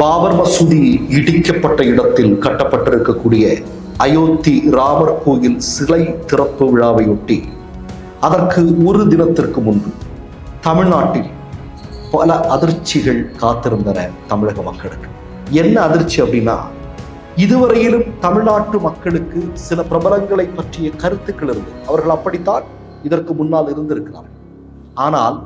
பாபர் மசூதி இடிக்கப்பட்ட இடத்தில் கட்டப்பட்டிருக்கக்கூடிய அயோத்தி ராமர் கோயில் சிலை திறப்பு விழாவையொட்டி அதற்கு ஒரு தினத்திற்கு முன்பு தமிழ்நாட்டில் பல அதிர்ச்சிகள் காத்திருந்தன தமிழக மக்களுக்கு. என்ன அதிர்ச்சி அப்படின்னா இதுவரையிலும் தமிழ்நாட்டு மக்களுக்கு சில பிரபலங்களை பற்றிய கருத்துக்கள் இருந்தது. அவர்கள் அப்படித்தான் இதற்கு முன்னால் இருந்திருக்கிறார்கள். ஆனால்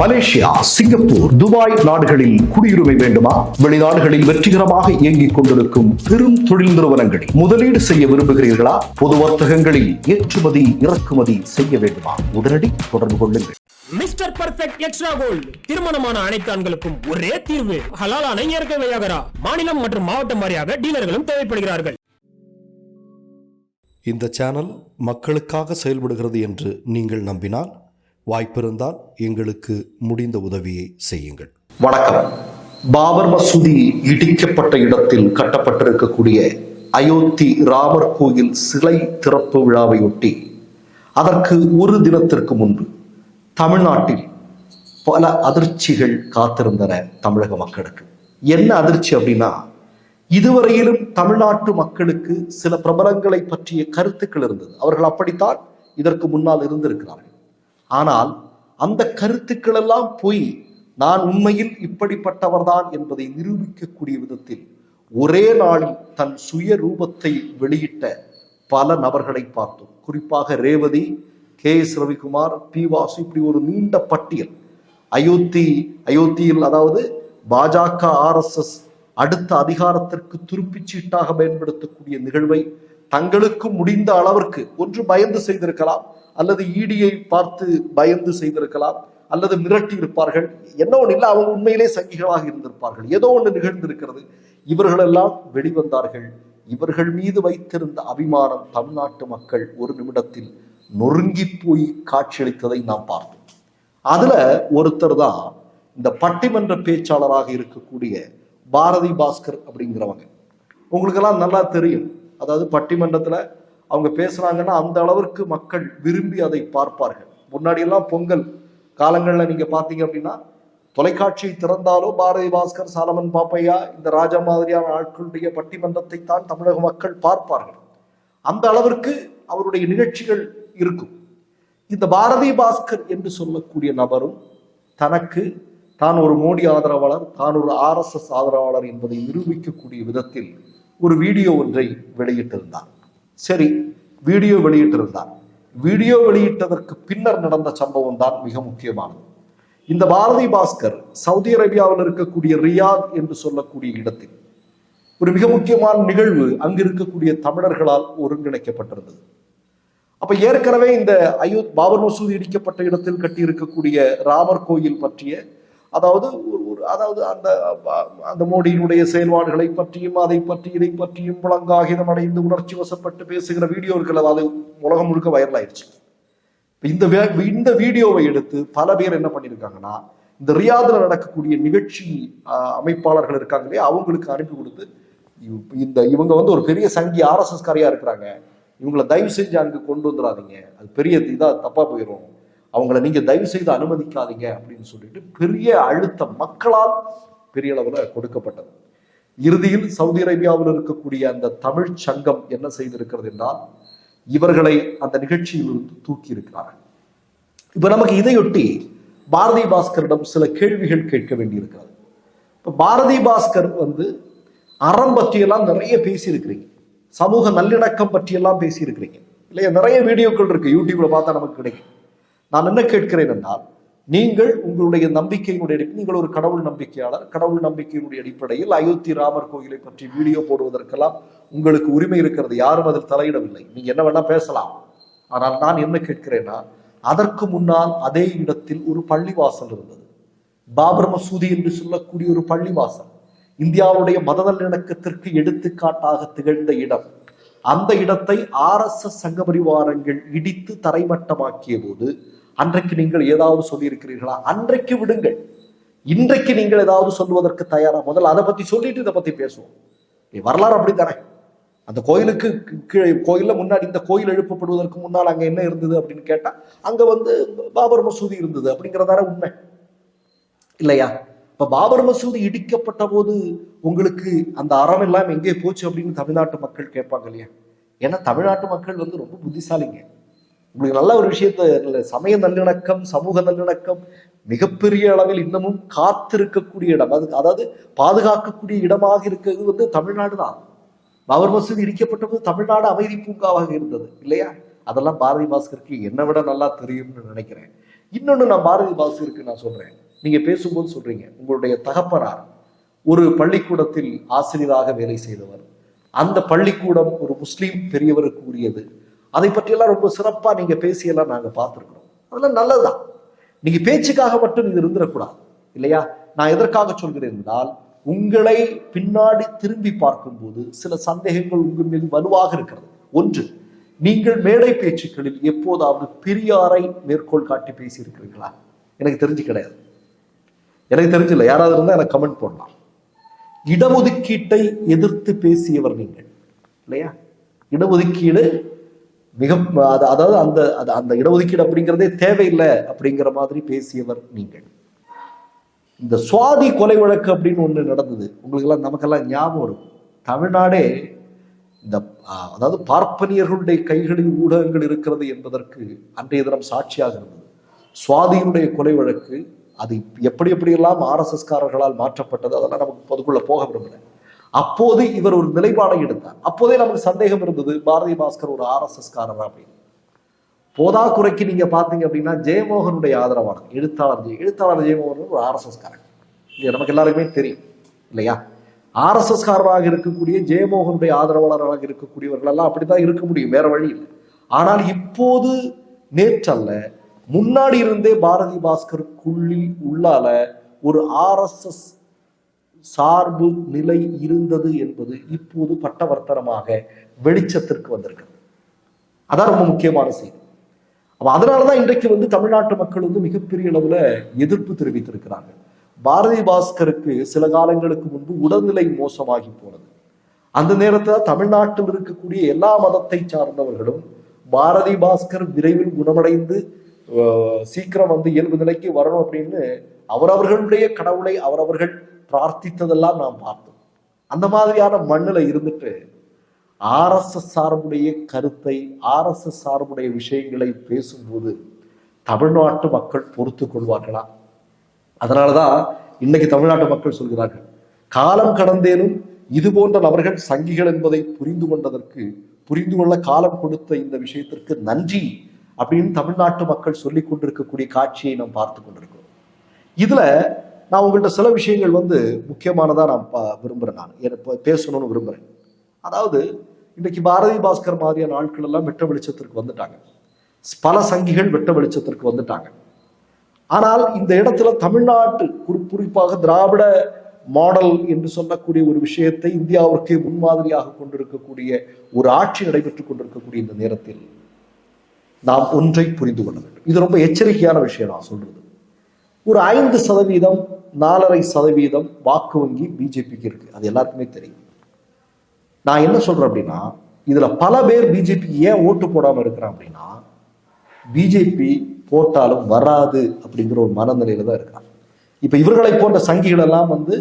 மலேசியா சிங்கப்பூர் துபாய் நாடுகளில் குடியுரிமை வேண்டுமா? வெளிநாடுகளில் வெற்றிகரமாக இயங்கிக் கொண்டிருக்கும் பெரும் தொழில் நிறுவனங்களில் முதலீடு செய்ய விரும்புகிறீர்களா? பொது வர்த்தகங்களில் ஏற்றுமதி இறக்குமதி செய்ய வேண்டுமா? உடனடி தொடர்பு கொள்ளுங்கள். Mister perfect extra gold. திருமணமான அனைத்து ஆண்களுக்கும் ஒரே தீர்வு. ஹலாலான இயற்கை வையாகரா மாநிலம் மற்றும் மாவட்டம் வாரியாக டீலர்களும் தேவைப்படுகிறார்கள். இந்த சேனல் மக்களுக்காக செயல்படுகிறது என்று நீங்கள் நம்பினால் வாய்ப்பிருந்தால் எங்களுக்கு முடிந்த உதவியை செய்யுங்கள். வணக்கம். பாபர் மசூதி இடிக்கப்பட்ட இடத்தில் கட்டப்பட்டிருக்கக்கூடிய அயோத்தி ராமர் கோயில் சிலை திறப்பு விழாவையொட்டி அதற்கு ஒரு தினத்திற்கு முன்பு தமிழ்நாட்டில் பல அதிர்ச்சிகள் காத்திருந்தன தமிழக மக்களுக்கு. என்ன அதிர்ச்சி அப்படின்னா இதுவரையிலும் தமிழ்நாட்டு மக்களுக்கு சில பிரபலங்களை பற்றிய கருத்துக்கள் இருந்தது. அவர்கள் அப்படித்தான் இதற்கு முன்னால் இருந்திருக்கிறார்கள். ஆனால் அந்த கருத்துக்கள் எல்லாம் நான் உண்மையில் இப்படிப்பட்டவர்தான் என்பதை நிரூபிக்கக்கூடிய விதத்தில் ஒரே நாளில் தன் சுய ரூபத்தை வெளியிட்ட பல நபர்களை பார்த்தோம். குறிப்பாக Revathi K S Ravikumar P Vasu இப்படி ஒரு நீண்ட பட்டியல். அயோத்தி அயோத்தியில் அதாவது பாஜக ஆர்எஸ்எஸ் அடுத்த அதிகாரத்திற்கு துருப்பிச் சீட்டாக பயன்படுத்தக்கூடிய நிகழ்வை தங்களுக்கு முடிந்த அளவிற்கு ஒன்று பயந்து செய்திருக்கலாம். அல்லது ஈடியை பார்த்து பயந்து செய்திருக்கலாம் அல்லது மிரட்டி இருப்பார்கள் என்ன ஒன்று இல்லை அவங்க உண்மையிலே சங்கிகளாக இருந்திருப்பார்கள். ஏதோ ஒன்று நிகழ்ந்திருக்கிறது. இவர்களெல்லாம் வெளிவந்தார்கள். இவர்கள் மீது வைத்திருந்த அபிமானம் தமிழ்நாட்டு மக்கள் ஒரு நிமிடத்தில் நொறுங்கி போய் காட்சியளித்ததை நாம் பார்த்தோம். அதுல ஒருத்தர் தான் இந்த பட்டிமன்ற பேச்சாளராக இருக்கக்கூடிய பாரதி பாஸ்கர் அப்படிங்கிறவங்க. உங்களுக்கெல்லாம் நல்லா தெரியும். அதாவது பட்டிமன்றத்துல அவங்க பேசுனாங்கன்னா அந்த அளவிற்கு மக்கள் விரும்பி அதை பார்ப்பார்கள். முன்னாடி எல்லாம் பொங்கல் காலங்களில் நீங்க பாத்தீங்க அப்படின்னா தொலைக்காட்சியை திறந்தாலோ பாரதி பாஸ்கர் சாலமன் பாப்பையா இந்த ராஜா மாதிரியான ஆட்களுடைய பட்டிமன்றத்தை தான் தமிழக மக்கள் பார்ப்பார்கள். அந்த அளவிற்கு அவருடைய நிகழ்ச்சிகள் இருக்கும். இந்த பாரதி பாஸ்கர் என்று சொல்லக்கூடிய நபரும் தனக்கு தான் ஒரு மோடி ஆதரவாளர் தான் ஒரு ஆர்எஸ்எஸ் ஆதரவாளர் என்பதை நிரூபிக்கக்கூடிய விதத்தில் ஒரு வீடியோ ஒன்றை வெளியிட்டிருந்தார். சரி வீடியோ வெளியிட்டிருந்தார். வீடியோ வெளியிட்டதற்கு பின்னர் நடந்த சம்பவம் தான் மிக முக்கியமானது. இந்த பாரதி பாஸ்கர் சவுதி அரேபியாவில் இருக்கக்கூடிய ரியாத் என்று சொல்லக்கூடிய இடத்தில் ஒரு மிக முக்கியமான நிகழ்வு அங்கு இருக்கக்கூடிய தமிழர்களால் ஒருங்கிணைக்கப்பட்டிருந்தது. அப்ப ஏற்கனவே இந்த அயோத் பாபர் மசூதி இடிக்கப்பட்ட இடத்தில் கட்டியிருக்கக்கூடிய ராமர் கோயில் பற்றிய அதாவது அதாவது அந்த அந்த மோடியினுடைய செயல்பாடுகளை பற்றியும் அதை பற்றி இதை பற்றியும் புலங்காகிதம் அடைந்து உணர்ச்சி வசப்பட்டு பேசுகிற வீடியோ இருக்கிறது அது உலகம் முழுக்க வைரல் ஆயிடுச்சு இந்த வே- இந்த வீடியோவை எடுத்து பல பேர் என்ன பண்ணியிருக்காங்கன்னா இந்த ரியாதில் நடக்கக்கூடிய நிகழ்ச்சி அமைப்பாளர்கள் இருக்காங்க இல்லையா அவங்களுக்கு அனுப்பி கொடுத்து இந்த இவங்க வந்து ஒரு பெரிய சங்கி ஆர்எஸ்எஸ்காரியா இருக்கிறாங்க. இவங்களை தயவு செஞ்சு அங்கு கொண்டு வந்துடாதீங்க. அது பெரிய இதாக தப்பா போயிடும் அவங்கள நீங்க தயவு செய்து அனுமதிக்காதீங்க அப்படின்னு சொல்லிட்டு பெரிய அழுத்தம் மக்களால் பெரிய அளவில் கொடுக்கப்பட்டது. இறுதியில் சவுதி அரேபியாவில் இருக்கக்கூடிய அந்த தமிழ் சங்கம் என்ன செய்திருக்கிறது என்றால் இவர்களை அந்த நிகழ்ச்சியிலிருந்து தூக்கி இருக்கிறார்கள் இப்ப நமக்கு இதையொட்டி பாரதி பாஸ்கரிடம் சில கேள்விகள் கேட்க வேண்டியிருக்கிறது. இப்போ பாரதி பாஸ்கர் வந்து அறம் பற்றியெல்லாம் நிறைய பேசியிருக்கிறீங்க. சமூக நல்லிணக்கம் பற்றியெல்லாம் பேசியிருக்கிறீங்க. இல்லையா? நிறைய வீடியோக்கள் இருக்கு. யூடியூப்ல பார்த்தா நமக்கு கிடைக்கும். நான் என்ன கேட்கிறேன் என்றால் நீங்கள் உங்களுடைய நம்பிக்கையினுடைய நீங்கள் ஒரு கடவுள் நம்பிக்கையாளர் கடவுள் நம்பிக்கையினுடைய அடிப்படையில் அயோத்தி ராமர் கோயிலை பற்றி வீடியோ போடுவதற்கெல்லாம் உங்களுக்கு உரிமை இருக்கிறது யாரும் அதில் தலையிடவில்லை. நீங்க என்ன வேணா பேசலாம். ஆனால் நான் என்ன கேட்கிறேன்னா அதற்கு முன்னால் அதே இடத்தில் ஒரு பள்ளிவாசல் இருந்தது. பாபர் மசூதி என்று சொல்லக்கூடிய ஒரு பள்ளிவாசல். இந்தியாவுடைய மத நல்லிணக்கத்திற்கு எடுத்துக்காட்டாக திகழ்ந்த இடம். அந்த இடத்தை ஆர்எஸ்எஸ் சங்க பரிவாரங்கள் இடித்து தரைமட்டமாக்கிய போது அன்றைக்கு நீங்கள் ஏதாவது சொல்லியிருக்கிறீர்களா? அன்றைக்கு விடுங்கள். இன்றைக்கு நீங்கள் ஏதாவது சொல்லுவதற்கு தயாரா? முதல்ல அதை பத்தி சொல்லிட்டு இதை பத்தி பேசுவோம். வரலாறு அப்படித்தானே? அந்த கோயிலுக்கு கீழே கோயிலில் முன்னாடி இந்த கோயில் எழுப்பப்படுவதற்கு முன்னால் அங்க என்ன இருந்தது அப்படின்னு கேட்டா அங்க வந்து பாபர் மசூதி இருந்தது அப்படிங்கிறதான உண்மை. இல்லையா? இப்ப பாபர் மசூதி இடிக்கப்பட்ட போது உங்களுக்கு அந்த அறம் எல்லாம் எங்கே போச்சு அப்படின்னு தமிழ்நாட்டு மக்கள் கேட்பாங்க இல்லையா? ஏன்னா தமிழ்நாட்டு மக்கள் வந்து ரொம்ப புத்திசாலிங்க. உங்களுக்கு நல்ல ஒரு விஷயத்த சமய நல்லிணக்கம் சமூக நல்லிணக்கம் மிகப்பெரிய அளவில் இன்னமும் காத்திருக்கக்கூடிய இடம். அது அதாவது பாதுகாக்கக்கூடிய இடமாக இருக்கிறது வந்து தமிழ்நாடு தான். பாபர் மசூதி இடிக்கப்பட்ட போது தமிழ்நாடு அமைதி பூங்காவாக இருந்தது இல்லையா? அதெல்லாம் பாரதி பாஸ்கருக்கு என்னை விட நல்லா தெரியும்னு நினைக்கிறேன். இன்னொன்னு நான் பாரதி பாஸ்கருக்கு நான் சொல்றேன். நீங்க பேசும்போது சொல்றீங்க உங்களுடைய தகப்பனார் ஒரு பள்ளிக்கூடத்தில் ஆசிரியராக வேலை செய்தவர். அந்த பள்ளிக்கூடம் ஒரு முஸ்லீம் பெரியவருக்கு உரியது. அதை பற்றியெல்லாம் ரொம்ப சிறப்பாக நீங்கள் பேசியெல்லாம் நாங்கள் பார்த்துருக்குறோம். அதெல்லாம் நல்லதுதான். நீங்கள் பேச்சுக்காக மட்டும் இது இருந்துடக்கூடாது இல்லையா? நான் எதற்காக சொல்கிறேன் என்றால் உங்களை பின்னாடி திரும்பி பார்க்கும்போது சில சந்தேகங்கள் உங்கள் மீது வலுவாக இருக்கிறது. ஒன்று நீங்கள் மேடை பேச்சுக்களில் எப்போதாவது பெரியாரை மேற்கோள் காட்டி பேசியிருக்கிறீர்களா? எனக்கு தெரிஞ்சு கிடையாது. எனக்கு தெரிஞ்சில்ல. யாராவது இருந்தால் எனக்கு கமெண்ட் போடலாம். இடஒதுக்கீட்டை எதிர்த்து பேசியவர் நீங்கள் இல்லையா? இடஒதுக்கீடு மிக அது- அதாவது அந்த அந்த இடஒதுக்கீடு அப்படிங்கிறதே தேவையில்லை அப்படிங்கிற மாதிரி பேசியவர் நீங்கள். இந்த சுவாதி கொலை வழக்கு அப்படின்னு ஒண்ணு நடந்தது. உங்களுக்கெல்லாம் நமக்கெல்லாம் ஞாபகம் இருக்கும். தமிழ்நாடே இந்த அதாவது பார்ப்பனியர்களுடைய கைகளில் ஊடகங்கள் இருக்கிறது என்பதற்கு அன்றைய தினம் சாட்சியாக இருந்தது. சுவாதியினுடைய கொலை வழக்கு அது எப்படி எப்படியெல்லாம் ஆர்எஸ்எஸ்காரர்களால் மாற்றப்பட்டது அதெல்லாம் நமக்கு பொதுக்குள்ள போக விரும்பலை. அப்போது இவர் ஒரு நிலைப்பாடை எடுத்தார். அப்போதே நமக்கு சந்தேகம் இருந்தது பாரதி பாஸ்கர் ஒரு ஆர்எஸ்எஸ் காரரா அப்படின்னு. போதா குறைக்கு நீங்க பாத்தீங்க அப்படின்னா ஜெயமோகனுடைய ஆதரவாளர் எழுத்தாளர் ஜெய எழுத்தாளர் ஜெயமோகன் ஒரு ஆர்எஸ்எஸ் காரன் இது நமக்கு எல்லாருக்குமே தெரியும் இல்லையா? ஆர்எஸ்எஸ் காரராக இருக்கக்கூடிய ஜெயமோகனுடைய ஆதரவாளராக இருக்கக்கூடியவர்கள் எல்லாம் அப்படித்தான் இருக்க முடியும் வேற வழி இல்லை. ஆனால் இப்போது நேற்றல்ல முன்னாடி இருந்தே பாரதி பாஸ்கருக்குள்ளி உள்ளால ஒரு ஆர்எஸ்எஸ் சார்பு நிலை இருந்தது என்பது இப்போது பட்டவர்த்தனமாக வெளிச்சத்திற்கு வந்திருக்கிறது. அதான் ரொம்ப முக்கியமான செய்தி. அதனாலதான் இன்றைக்கு வந்து தமிழ்நாட்டு மக்கள் வந்து மிகப்பெரிய அளவுல எதிர்ப்பு தெரிவித்திருக்கிறார்கள். பாரதி பாஸ்கருக்கு சில காலங்களுக்கு முன்பு உடல்நிலை மோசமாகி போனது. அந்த நேரத்துல தமிழ்நாட்டில் இருக்கக்கூடிய எல்லா மதத்தை சார்ந்தவர்களும் பாரதி பாஸ்கர் விரைவில் குணமடைந்து அஹ், சீக்கிரம் வந்து இயல்பு நிலைக்கு வரணும் அப்படின்னு அவரவர்களுடைய கடவுளை அவரவர்கள் பிரார்த்தித்ததெல்லாம் நாம் பார்த்தோம். அந்த மாதிரியான மண்ணுல இருந்துட்டு ஆர்எஸ்எஸ் சார்புடைய கருத்தை ஆர்எஸ்எஸ் சார்புடைய விஷயங்களை பேசும்போது தமிழ்நாட்டு மக்கள் பொறுத்து கொள்வார்களா? அதனாலதான் இன்னைக்கு தமிழ்நாட்டு மக்கள் சொல்கிறார்கள் காலம் கடந்தேனும் இது போன்ற நபர்கள் சங்கிகள் என்பதை புரிந்து கொண்டதற்கு புரிந்து கொள்ள காலம் கொடுத்த இந்த விஷயத்திற்கு நன்றி அப்படின்னு தமிழ்நாட்டு மக்கள் சொல்லிக் கொண்டிருக்கக்கூடிய காட்சியை நாம் பார்த்து கொண்டிருக்கிறோம். இதுல நான் உங்கள்கிட்ட சில விஷயங்கள் வந்து முக்கியமானதாக நான் பா விரும்புகிறேன் நான். என்னை பேசணும்னு விரும்புகிறேன் அதாவது இன்றைக்கு பாரதி பாஸ்கர் மாதிரியான ஆட்கள் எல்லாம் வெட்ட வெளிச்சத்திற்கு வந்துட்டாங்க. பல சங்கிகள் வெட்ட வெளிச்சத்திற்கு வந்துட்டாங்க. ஆனால் இந்த இடத்துல தமிழ்நாட்டு குறி- குறிப்பாக திராவிட மாடல் என்று சொல்லக்கூடிய ஒரு விஷயத்தை இந்தியாவிற்கு முன்மாதிரியாக கொண்டிருக்கக்கூடிய ஒரு ஆட்சி நடைபெற்றுக் கொண்டிருக்கக்கூடிய இந்த நேரத்தில் நாம் ஒன்றை புரிந்து கொள்ள வேண்டும். இது ரொம்ப எச்சரிக்கையான விஷயம் நான் சொல்றது. ஒரு ஐந்து சதவீதம் நாலரை சதவீதம் வாக்கு வங்கி பிஜேபிக்கு இருக்கு. அது எல்லாருக்குமே தெரியும். நான் என்ன சொல்றேன் அப்படின்னா இதுல பல பேர் பிஜேபி ஏன் ஓட்டு போடாம இருக்கிறான் அப்படின்னா பிஜேபி போட்டாலும் வராது அப்படிங்கிற ஒரு மனநிலையில தான் இருக்காங்க இப்ப இவர்களை போன்ற சங்கிகள் எல்லாம் வந்து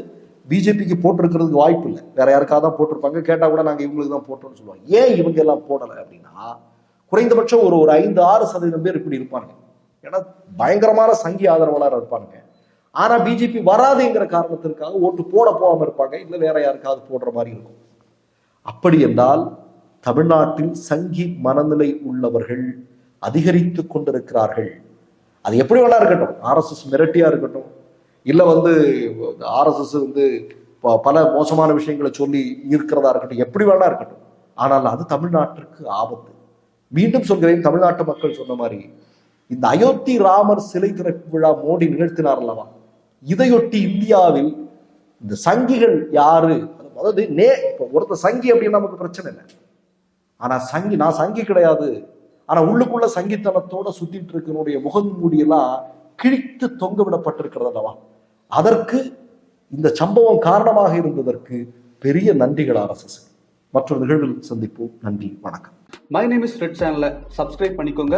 பிஜேபிக்கு போட்டிருக்கிறதுக்கு வாய்ப்பு இல்லை. வேற யாருக்காக தான் போட்டிருப்பாங்க? கேட்டா கூட நாங்க இவங்களுக்கு தான் போட்டோம்னு சொல்லுவாங்க ஏன் இவங்க எல்லாம் போடலை அப்படின்னா குறைந்தபட்சம் ஒரு ஒரு ஐந்து ஆறு சதவீதம் பேர் இப்படி இருப்பாங்க ஏன்னா பயங்கரமான சங்கி ஆதரவாளர் இருப்பாங்க ஆனா பிஜேபி வராதுங்கிற காரணத்திற்காக ஓட்டு போட போகாம இருப்பாங்க. இல்ல வேற யாருக்காவது போடுற மாதிரி இருக்கும். அப்படி என்றால் தமிழ்நாட்டில் சங்கி மனநிலை உள்ளவர்கள் அதிகரித்து கொண்டிருக்கிறார்கள். அது எப்படி வேணா இருக்கட்டும். ஆர்எஸ்எஸ் மிரட்டியா இருக்கட்டும். இல்ல வந்து ஆர்எஸ்எஸ் வந்து ப- பல மோசமான விஷயங்களை சொல்லி ஈர்க்கிறதா இருக்கட்டும். எப்படி வேணா இருக்கட்டும். ஆனால் அது தமிழ்நாட்டிற்கு ஆபத்து. மீண்டும் சொல்கிறேன் தமிழ்நாட்டு மக்கள் சொன்ன மாதிரி இந்த அயோத்தி ராமர் சிலை திறப்பு விழா மோடி நிகழ்த்தினார் அல்லவா இதையொட்டி இந்தியாவில் இந்த சங்கிகள் யாரு? அதாவது நே இப்போ ஒருத்தர் சங்கி அப்படின்னு நமக்கு பிரச்சனை இல்லை. ஆனா சங்கி நான் சங்கி கிடையாது. ஆனா உள்ளுக்குள்ள சங்கித்தனத்தோட சுத்திட்டு இருக்கனுடைய முகமூடியெல்லாம் கிழித்து தொங்க விடப்பட்டிருக்கிறது அல்லவா அதற்கு இந்த சம்பவம் காரணமாக இருந்ததற்கு பெரிய நன்றிகள் அரசு மற்றொரு நிகழ்வில் சந்திப்போம். நன்றி வணக்கம். மை நேம் இஸ் ரெட் சேனலை சப்ஸ்கிரைப் பண்ணிக்கோங்க.